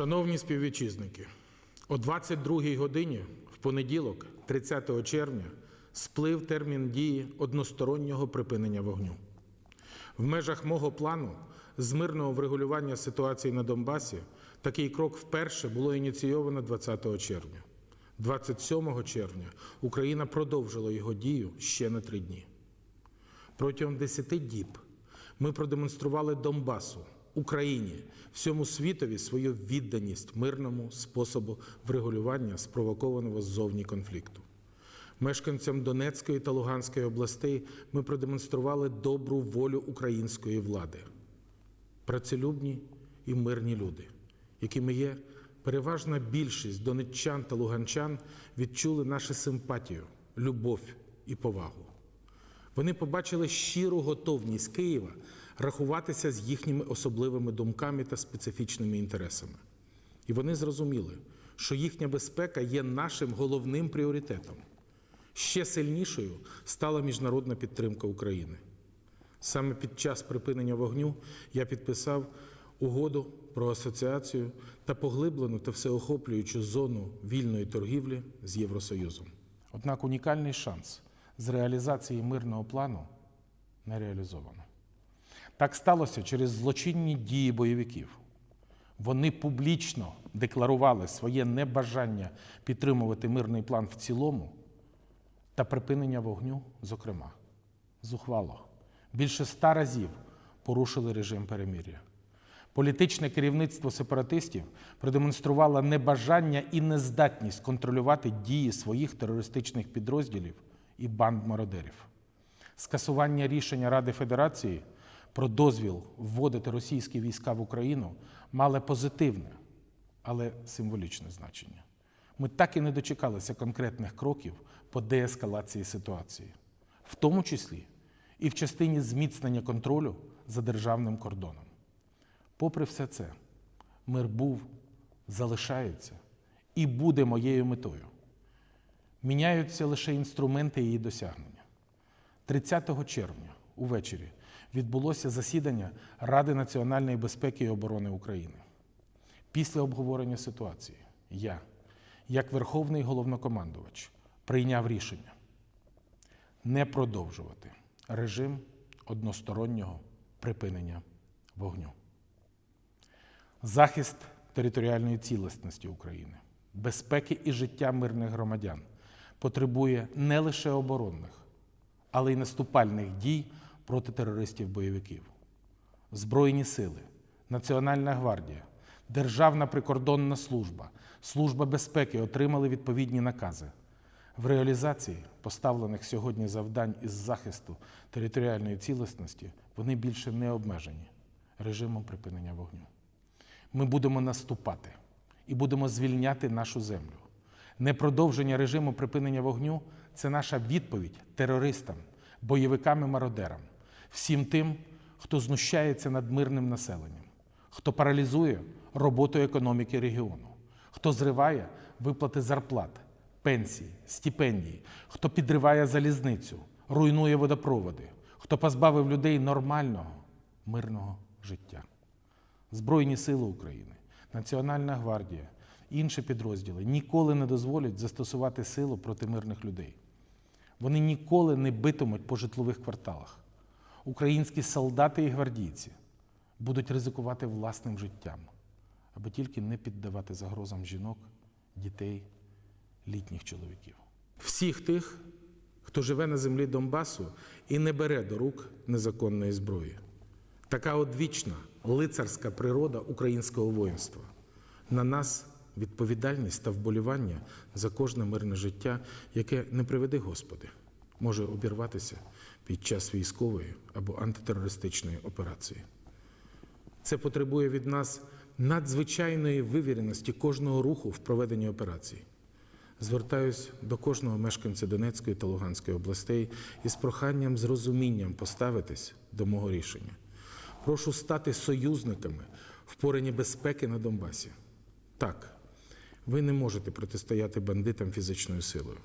Шановні співвітчизники, о 22-й годині в понеділок, 30 червня, сплив термін дії одностороннього припинення вогню. В межах мого плану з мирного врегулювання ситуації на Донбасі такий крок вперше було ініційовано 20 червня. 27 червня Україна продовжила його дію ще на три дні. Протягом 10 діб ми продемонстрували Донбасу, Україні, всьому світові свою відданість мирному способу врегулювання спровокованого ззовні конфлікту. Мешканцям Донецької та Луганської областей ми продемонстрували добру волю української влади, працелюбні і мирні люди, якими є переважна більшість донеччан та луганчан, відчули нашу симпатію, любов і повагу. Вони побачили щиру готовність Києва рахуватися з їхніми особливими думками та специфічними інтересами. І вони зрозуміли, що їхня безпека є нашим головним пріоритетом. Ще сильнішою стала міжнародна підтримка України. Саме під час припинення вогню я підписав угоду про асоціацію та поглиблену та всеохоплюючу зону вільної торгівлі з Євросоюзом. Однак унікальний шанс з реалізації мирного плану не реалізовано. Так сталося через злочинні дії бойовиків. Вони публічно декларували своє небажання підтримувати мирний план в цілому та припинення вогню, зокрема. Зухвало. Більше ста разів порушили режим перемир'я. Політичне керівництво сепаратистів продемонструвало небажання і нездатність контролювати дії своїх терористичних підрозділів і банд мародерів. Скасування рішення Ради Федерації про дозвіл вводити російські війська в Україну мало позитивне, але символічне значення. Ми так і не дочекалися конкретних кроків по деескалації ситуації, в тому числі і в частині зміцнення контролю за державним кордоном. Попри все це, мир був, залишається і буде моєю метою. Міняються лише інструменти її досягнення. 30 червня увечері відбулося засідання Ради національної безпеки і оборони України. Після обговорення ситуації я, як Верховний головнокомандувач, прийняв рішення не продовжувати режим одностороннього припинення вогню. Захист територіальної цілісності України, безпеки і життя мирних громадян потребує не лише оборонних, але й наступальних дій проти терористів-бойовиків. Збройні сили, Національна гвардія, Державна прикордонна служба, Служба безпеки отримали відповідні накази. В реалізації поставлених сьогодні завдань із захисту територіальної цілісності вони більше не обмежені режимом припинення вогню. Ми будемо наступати і будемо звільняти нашу землю. Непродовження режиму припинення вогню це наша відповідь терористам, бойовикам і мародерам, всім тим, хто знущається над мирним населенням, хто паралізує роботу економіки регіону, хто зриває виплати зарплат, пенсій, стипендій, хто підриває залізницю, руйнує водопроводи, хто позбавив людей нормального мирного життя. Збройні сили України, Національна гвардія, інші підрозділи ніколи не дозволять застосувати силу проти мирних людей. Вони ніколи не битимуть по житлових кварталах. Українські солдати і гвардійці будуть ризикувати власним життям, аби тільки не піддавати загрозам жінок, дітей, літніх чоловіків. Всіх тих, хто живе на землі Донбасу і не бере до рук незаконної зброї. Така одвічна лицарська природа українського воїнства. На нас відповідальність та вболівання за кожне мирне життя, яке не приведи Господи, може обірватися під час військової або антитерористичної операції. Це потребує від нас надзвичайної вивіреності кожного руху в проведенні операцій. Звертаюсь до кожного мешканця Донецької та Луганської областей із проханням з розумінням поставитись до мого рішення. Прошу стати союзниками в поренні безпеки на Донбасі. Так, ви не можете протистояти бандитам фізичною силою,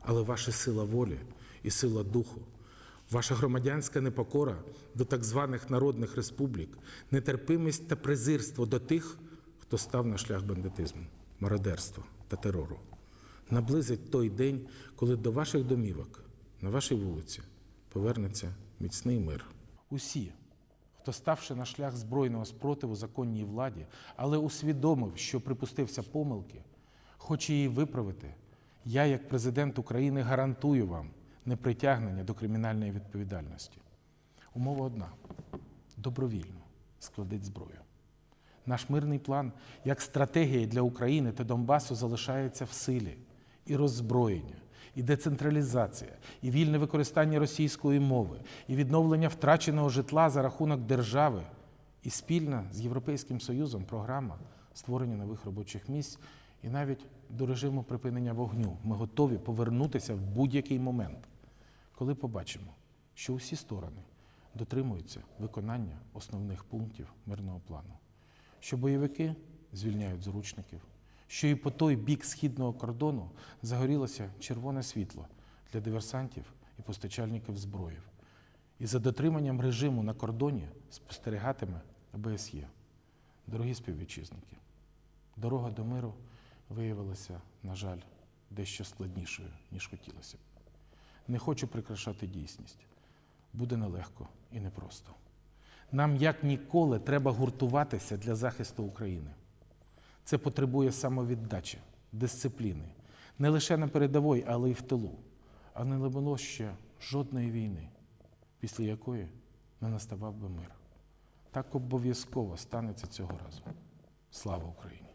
але ваша сила волі і сила духу, ваша громадянська непокора до так званих народних республік, нетерпимість та презирство до тих, хто став на шлях бандитизму, мародерства та терору. Наблизить той день, коли до ваших домівок, на вашій вулиці, повернеться міцний мир. Усі, хто ставши на шлях збройного спротиву законній владі, але усвідомив, що припустився помилки, хоче її виправити, я, як президент України, гарантую вам непритягнення до кримінальної відповідальності. Умова одна добровільно складіть зброю. Наш мирний план як стратегія для України та Донбасу залишається в силі і роззброєння, і децентралізація, і вільне використання російської мови, і відновлення втраченого житла за рахунок держави, і спільна з Європейським Союзом програма створення нових робочих місць, і навіть до режиму припинення вогню. Ми готові повернутися в будь-який момент, коли побачимо, що усі сторони дотримуються виконання основних пунктів мирного плану що бойовики звільняють заручників, що і по той бік східного кордону загорілося червоне світло для диверсантів і постачальників зброї. І за дотриманням режиму на кордоні спостерігатиме ОБСЄ. Дорогі співвітчизники, дорога до миру виявилася, на жаль, дещо складнішою, ніж хотілося б. Не хочу прикрашати дійсність. Буде нелегко і непросто. Нам як ніколи треба гуртуватися для захисту України. Це потребує самовіддачі, дисципліни, не лише на передовій, але й в тилу. А не було ще жодної війни, після якої не наставав би мир. Так обов'язково станеться цього разу. Слава Україні!